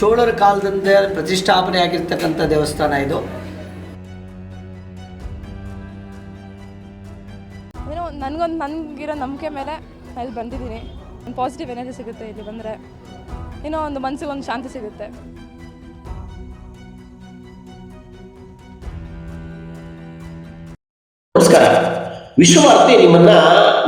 ಚೋಳರ ಕಾಲದಿಂದ ಪ್ರತಿಷ್ಠಾಪನೆ ಆಗಿರ್ತಕ್ಕಂಥ ದೇವಸ್ಥಾನ ಇದು. ಏನೋ ನನಗೊಂದು ನನಗಿರೋ ನಂಬಿಕೆ ಮೇಲೆ ಅಲ್ಲಿ ಬಂದಿದ್ದೀನಿ. ಒಂದು ಪಾಸಿಟಿವ್ ಎನರ್ಜಿ ಸಿಗುತ್ತೆ ಇಲ್ಲಿ ಬಂದರೆ. ಏನೋ ಒಂದು ಮನಸ್ಸಿಗೆ ಒಂದು ಶಾಂತಿ ಸಿಗುತ್ತೆ. ನಮಸ್ಕಾರ. ವಿಶ್ವಭಾರತಿ ನಿಮ್ಮನ್ನ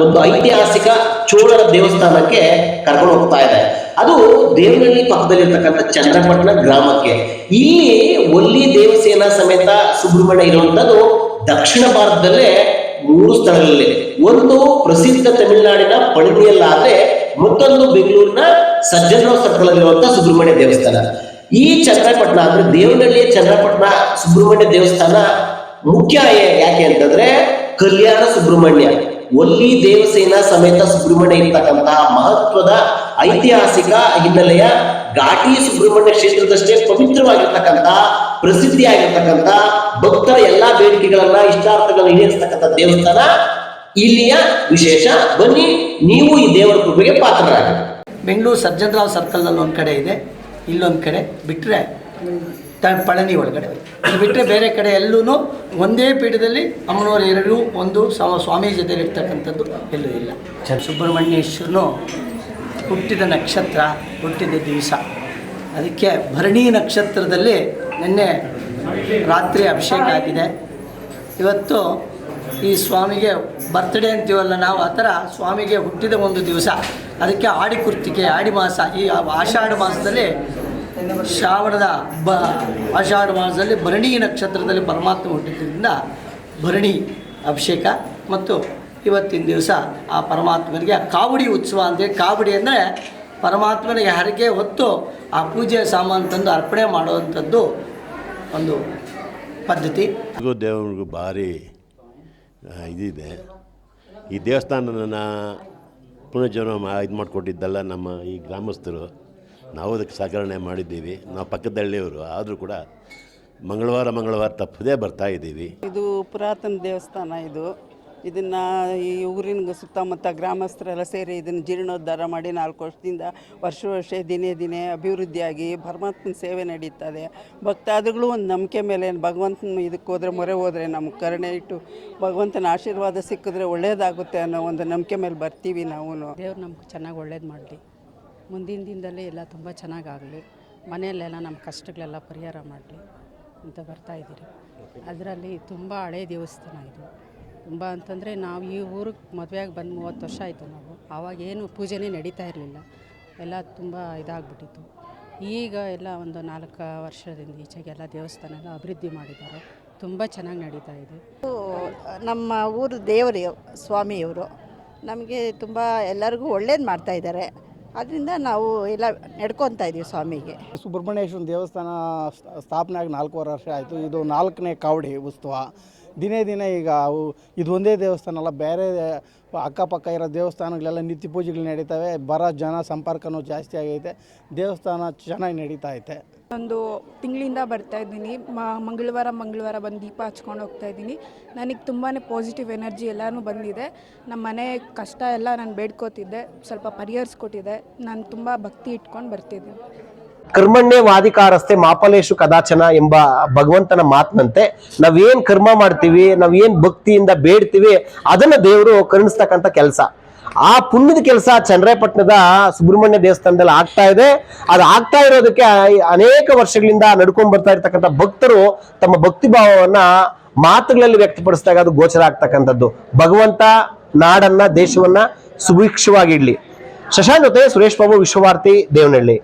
ಒಂದು ಐತಿಹಾಸಿಕ ಚೋಳರ ದೇವಸ್ಥಾನಕ್ಕೆ ಕರ್ಕೊಂಡು ಹೋಗ್ತಾ ಇದೆ. ಅದು ದೇವನಹಳ್ಳಿ ಪಕ್ಕದಲ್ಲಿರ್ತಕ್ಕಂಥ ಚಂದ್ರಪಟ್ಟಣ ಗ್ರಾಮಕ್ಕೆ. ಇಲ್ಲಿ ಒಲ್ಲಿ ದೇವಸೇನ ಸಮೇತ ಸುಬ್ರಹ್ಮಣ್ಯ ಇರುವಂತದ್ದು ದಕ್ಷಿಣ ಭಾರತದಲ್ಲೇ ಮೂರು ಸ್ಥಳಗಳಲ್ಲಿ. ಒಂದು ಪ್ರಸಿದ್ಧ ತಮಿಳುನಾಡಿನ ಪಳನಿಯಲ್ಲಾದ್ರೆ ಮತ್ತೊಂದು ಬೆಂಗಳೂರಿನ ಸಜ್ಜನರಾವ್ ಸ್ಥಳದಲ್ಲಿರುವಂತ ಸುಬ್ರಹ್ಮಣ್ಯ ದೇವಸ್ಥಾನ. ಈ ಚಂದ್ರಪಟ್ಟಣ ಅಂದ್ರೆ ದೇವನಹಳ್ಳಿಯ ಚಂದ್ರಪಟ್ಟಣ ಸುಬ್ರಹ್ಮಣ್ಯ ದೇವಸ್ಥಾನ ಮುಖ್ಯ ಯಾಕೆ ಅಂತಂದ್ರೆ ಕಲ್ಯಾಣ ಸುಬ್ರಹ್ಮಣ್ಯ. ಒಲ್ಲಿ ದೇವಸೇನ ಸಮೇತ ಸುಬ್ರಹ್ಮಣ್ಯ ಇರ್ತಕ್ಕಂತಹ ಮಹತ್ವದ ಐತಿಹಾಸಿಕ ಹಿನ್ನೆಲೆಯ ಘಾಟಿ ಸುಬ್ರಹ್ಮಣ್ಯ ಕ್ಷೇತ್ರದಷ್ಟೇ ಪವಿತ್ರವಾಗಿರ್ತಕ್ಕಂತಹ ಪ್ರಸಿದ್ಧಿಯಾಗಿರ್ತಕ್ಕಂಥ ಭಕ್ತರ ಎಲ್ಲಾ ಬೇಡಿಕೆಗಳನ್ನ, ಇಷ್ಟಾರ್ಥಗಳನ್ನ ಈಡೇರಿಸ್ತಕ್ಕಂಥ ದೇವಸ್ಥಾನ ಇಲ್ಲಿಯ ವಿಶೇಷ. ಬನ್ನಿ, ನೀವು ಈ ದೇವರ ಕೃಪೆಗೆ ಪಾತ್ರರಾಗಿ. ಬೆಂಗಳೂರು ಸಜ್ಜನರಾವ್ ಸರ್ಕಲ್ನಲ್ಲಿ ಒಂದು ಕಡೆ ಇದೆ, ಇಲ್ಲೊಂದು ಕಡೆ ಬಿಟ್ಟರೆ ತ ಪಳನಿ ಒಳಗಡೆ. ಇದು ಬಿಟ್ಟರೆ ಬೇರೆ ಕಡೆ ಎಲ್ಲೂ ಒಂದೇ ಪೀಠದಲ್ಲಿ ಅಮ್ಮನವರು ಎರಡೂ ಒಂದು ಸಮ ಸ್ವಾಮಿ ಜೊತೆಯಲ್ಲಿ ಇರ್ತಕ್ಕಂಥದ್ದು ಎಲ್ಲೂ ಇಲ್ಲ. ಚಂದ್ರ ಸುಬ್ರಹ್ಮಣ್ಯೇಶ್ವರನು ಹುಟ್ಟಿದ ನಕ್ಷತ್ರ ಹುಟ್ಟಿದ ದಿವಸ. ಅದಕ್ಕೆ ಭರಣಿ ನಕ್ಷತ್ರದಲ್ಲಿ ನಿನ್ನೆ ರಾತ್ರಿ ಅಭಿಷೇಕ ಆಗಿದೆ. ಇವತ್ತು ಈ ಸ್ವಾಮಿಗೆ ಬರ್ತ್ಡೇ ಅಂತೀವಲ್ಲ ನಾವು ಆ ಥರ ಸ್ವಾಮಿಗೆ ಹುಟ್ಟಿದ ಒಂದು ದಿವಸ. ಅದಕ್ಕೆ ಆಡಿ ಕುರ್ತಿಕೆ ಆಡಿ ಮಾಸ ಈ ಆಷಾಢ ಮಾಸದಲ್ಲಿ ಶ್ರಾವಣದ ಬ ಆಷಾಢ ಮಾಸದಲ್ಲಿ ಭರಣಿ ನಕ್ಷತ್ರದಲ್ಲಿ ಪರಮಾತ್ಮ ಹುಟ್ಟಿದ್ದರಿಂದ ಭರಣಿ ಅಭಿಷೇಕ ಮತ್ತು ಇವತ್ತಿನ ದಿವಸ ಆ ಪರಮಾತ್ಮನಿಗೆ ಕಾವಡಿ ಉತ್ಸವ ಅಂತೇಳಿ ಕಾವಡಿ ಅಂದರೆ ಪರಮಾತ್ಮನಿಗೆ ಹರಕೆ ಹೊತ್ತು ಆ ಪೂಜೆಯ ಸಾಮಾನು ತಂದು ಅರ್ಪಣೆ ಮಾಡುವಂಥದ್ದು ಒಂದು ಪದ್ಧತಿ. ದೇವ್ರಿಗೂ ಭಾರಿ ಇದಿದೆ. ಈ ದೇವಸ್ಥಾನನ ಪುನರ್ಜನ್ಮ ಇದು ಮಾಡಿಕೊಟ್ಟಿದ್ದಲ್ಲ ನಮ್ಮ ಈ ಗ್ರಾಮಸ್ಥರು. ನಾವು ಅದಕ್ಕೆ ಸಹಕರಣೆ ಮಾಡಿದ್ದೀವಿ. ನಾವು ಪಕ್ಕದಳ್ಳಿಯವರು ಆದರೂ ಕೂಡ ಮಂಗಳವಾರ ಮಂಗಳವಾರ ತಪ್ಪದೇ ಬರ್ತಾ ಇದ್ದೀವಿ. ಇದು ಪುರಾತನ ದೇವಸ್ಥಾನ ಇದು. ಇದನ್ನು ಈ ಊರಿನ ಸುತ್ತಮುತ್ತ ಗ್ರಾಮಸ್ಥರೆಲ್ಲ ಸೇರಿ ಇದನ್ನು ಜೀರ್ಣೋದ್ಧಾರ ಮಾಡಿ ನಾಲ್ಕು ವರ್ಷದಿಂದ ವರ್ಷ ವರ್ಷ ದಿನೇ ದಿನೇ ಅಭಿವೃದ್ಧಿಯಾಗಿ ಪರಮಾತ್ಮನ ಸೇವೆ ನಡೀತದೆ. ಭಕ್ತಾದಿಗಳು ಒಂದು ನಂಬಿಕೆ ಮೇಲೆ ಭಗವಂತನ ಇದಕ್ಕೆ ಹೋದರೆ ಮೊರೆ ಹೋದರೆ ನಮ್ಗೆ ಕರುಣೆ ಇಟ್ಟು ಭಗವಂತನ ಆಶೀರ್ವಾದ ಸಿಕ್ಕಿದ್ರೆ ಒಳ್ಳೆಯದಾಗುತ್ತೆ ಅನ್ನೋ ಒಂದು ನಂಬಿಕೆ ಮೇಲೆ ಬರ್ತೀವಿ ನಾವು ದೇವ್ರು ನಮ್ಗೆ ಚೆನ್ನಾಗಿ ಒಳ್ಳೇದು ಮಾಡಲಿ. ಮುಂದಿನ ದಿನದಲ್ಲಿ ಎಲ್ಲ ತುಂಬ ಚೆನ್ನಾಗಾಗಲಿ. ಮನೆಯಲ್ಲೆಲ್ಲ ನಮ್ಮ ಕಷ್ಟಗಳೆಲ್ಲ ಪರಿಹಾರ ಮಾಡಲಿ ಅಂತ ಬರ್ತಾ ಇದ್ದೀರಿ. ಅದರಲ್ಲಿ ತುಂಬ ಹಳೆ ದೇವಸ್ಥಾನ ಇದು. ತುಂಬ ಅಂತಂದರೆ ನಾವು ಈ ಊರಿಗೆ ಮದುವೆಯಾಗಿ ಬಂದು ಮೂವತ್ತು ವರ್ಷ ಆಯಿತು ನಾವು. ಆವಾಗ ಏನು ಪೂಜೆನೇ ನಡೀತಾ ಇರಲಿಲ್ಲ. ಎಲ್ಲ ತುಂಬ ಇದಾಗ್ಬಿಟ್ಟಿತ್ತು. ಈಗ ಎಲ್ಲ ಒಂದು ನಾಲ್ಕು ವರ್ಷದಿಂದ ಈಚೆಗೆಲ್ಲ ದೇವಸ್ಥಾನ ಎಲ್ಲ ಅಭಿವೃದ್ಧಿ ಮಾಡಿದ್ದಾರೆ. ತುಂಬ ಚೆನ್ನಾಗಿ ನಡೀತಾ ಇದೆ. ನಮ್ಮ ಊರು ದೇವರು ಸ್ವಾಮಿಯವರು ನಮಗೆ ತುಂಬ ಎಲ್ಲರಿಗೂ ಒಳ್ಳೇದು ಮಾಡ್ತಾ ಇದ್ದಾರೆ. ಅದರಿಂದ ನಾವು ಎಲ್ಲ ನಡ್ಕೊತಾ ಇದ್ದೀವಿ ಸ್ವಾಮಿಗೆ. ಸುಬ್ರಹ್ಮಣ್ಯೇಶ್ವರ ದೇವಸ್ಥಾನ ಸ್ಥಾಪನೆ ಆಗಿ ನಾಲ್ಕೂವರೆ ವರ್ಷ ಆಯಿತು. ಇದು ನಾಲ್ಕನೇ ಕಾವಡಿ ಉತ್ಸವ. ದಿನೇ ದಿನೇ ಈಗ ಅವು ಇದು ಒಂದೇ ದೇವಸ್ಥಾನ ಅಲ್ಲ ಬೇರೆ ಅಕ್ಕಪಕ್ಕ ಇರೋ ದೇವಸ್ಥಾನಗಳೆಲ್ಲ ನಿತ್ಯ ಪೂಜೆಗಳು ನಡೀತವೆ, ಬರೋ ಜನ ಸಂಪರ್ಕನೂ ಜಾಸ್ತಿ ಆಗೈತೆ, ದೇವಸ್ಥಾನ ಚೆನ್ನಾಗಿ ನಡೀತಾ ಐತೆ. ಒಂದು ತಿಂಗಳಿಂದ ಬರ್ತಾ ಇದ್ದೀನಿ ಮಂಗಳವಾರ ಮಂಗಳವಾರ ಬಂದು ದೀಪ ಹಚ್ಕೊಂಡು ಹೋಗ್ತಾ ಇದ್ದೀನಿ. ನನಗೆ ತುಂಬಾ ಪಾಸಿಟಿವ್ ಎನರ್ಜಿ ಎಲ್ಲನೂ ಬಂದಿದೆ. ನಮ್ಮ ಮನೆ ಕಷ್ಟ ಎಲ್ಲ ನಾನು ಬೇಡ್ಕೋತಿದ್ದೆ, ಸ್ವಲ್ಪ ಪರಿಹರಿಸ್ಕೊಟ್ಟಿದೆ, ನಾನು ತುಂಬ ಭಕ್ತಿ ಇಟ್ಕೊಂಡು ಬರ್ತಿದ್ದೀನಿ. ಕರ್ಮಣ್ಯ ವಾದಿಕಾರಸ್ತೆ ಮಾಪಲೇಶು ಕದಾಚನ ಎಂಬ ಭಗವಂತನ ಮಾತಿನಂತೆ ನಾವೇನ್ ಕರ್ಮ ಮಾಡ್ತೀವಿ, ನಾವೇನ್ ಭಕ್ತಿಯಿಂದ ಬೇಡ್ತೀವಿ, ಅದನ್ನ ದೇವರು ಕರುಣಿಸ್ತಕ್ಕಂಥ ಕೆಲಸ. ಆ ಪುಣ್ಯದ ಕೆಲಸ ಚಂದ್ರಾಯಪಟ್ಟಣದ ಸುಬ್ರಹ್ಮಣ್ಯ ದೇವಸ್ಥಾನದಲ್ಲಿ ಆಗ್ತಾ ಇದೆ. ಅದು ಆಗ್ತಾ ಇರೋದಕ್ಕೆ ಅನೇಕ ವರ್ಷಗಳಿಂದ ನಡ್ಕೊಂಡ್ ಬರ್ತಾ ಇರ್ತಕ್ಕಂಥ ಭಕ್ತರು ತಮ್ಮ ಭಕ್ತಿ ಭಾವವನ್ನ ಮಾತುಗಳಲ್ಲಿ ವ್ಯಕ್ತಪಡಿಸಿದಾಗ ಅದು ಗೋಚರ ಆಗ್ತಕ್ಕಂಥದ್ದು. ಭಗವಂತ, ನಾಡನ್ನ, ದೇಶವನ್ನ ಸುಭಿಕ್ಷವಾಗಿಡ್ಲಿ ಶಶಾಂತ್ ಜೊತೆ ಸುರೇಶ್ ಬಾಬು, ವಿಶ್ವಭಾರತಿ, ದೇವನಹಳ್ಳಿ.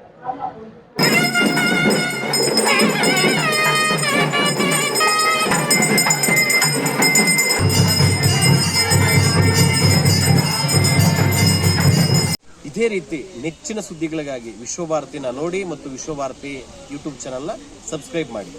ಇದೇ ರೀತಿ ನೆಚ್ಚಿನ ಸುದ್ದಿಗಳಿಗಾಗಿ ವಿಶ್ವಭಾರತಿನ ನೋಡಿ ಮತ್ತು ವಿಶ್ವಭಾರತಿ ಯೂಟ್ಯೂಬ್ ಚಾನಲ್ನ ಸಬ್ಸ್ಕ್ರೈಬ್ ಮಾಡಿ.